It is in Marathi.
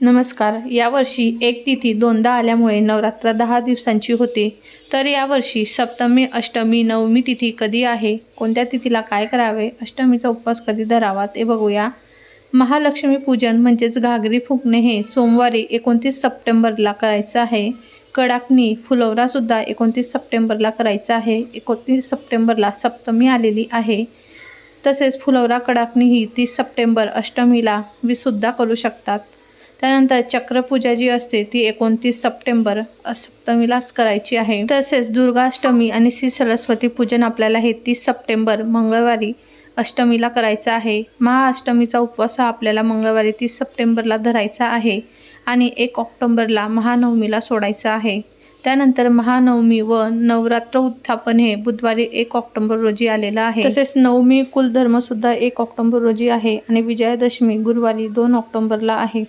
नमस्कार. यावर्षी एक तिथी दोनदा आल्यामुळे नवरात्र दहा दिवसांची होते. तर यावर्षी सप्तमी अष्टमी नवमी तिथी कधी आहे? कोणत्या तिथीला काय करावे? अष्टमीचा उपवास कधी धरावा? ते बघूया. महालक्ष्मी पूजन म्हणजेच घागरी फुंकणे हे सोमवारी एकोणतीस सप्टेंबरला करायचं आहे. कडाकणी फुलवरासुद्धा एकोणतीस सप्टेंबरला करायचा आहे. एकोणतीस सप्टेंबरला सप्तमी आलेली आहे. तसेच फुलवरा कडाकणी ही तीस सप्टेंबर अष्टमीला विसुद्धा करू शकतात. त्यानंतर चक्रपूजा जी असते ती एकोणतीस सप्टेंबर सप्तमीलाच करायची आहे. तसेच दुर्गाष्टमी आणि श्री सरस्वती पूजन आपल्याला हे तीस सप्टेंबर मंगळवारी अष्टमीला करायचं आहे. महाअष्टमीचा उपवास हा आपल्याला मंगळवारी तीस सप्टेंबरला धरायचा आहे आणि एक ऑक्टोंबरला महानवमीला सोडायचा आहे. त्यानंतर महानवमी व नवरात्र उत्थापन हे बुधवारी एक ऑक्टोबर रोजी आलेलं आहे. तसेच नवमी कुलधर्मसुद्धा एक ऑक्टोबर रोजी आहे आणि विजयादशमी गुरुवारी दोन ऑक्टोबरला आहे.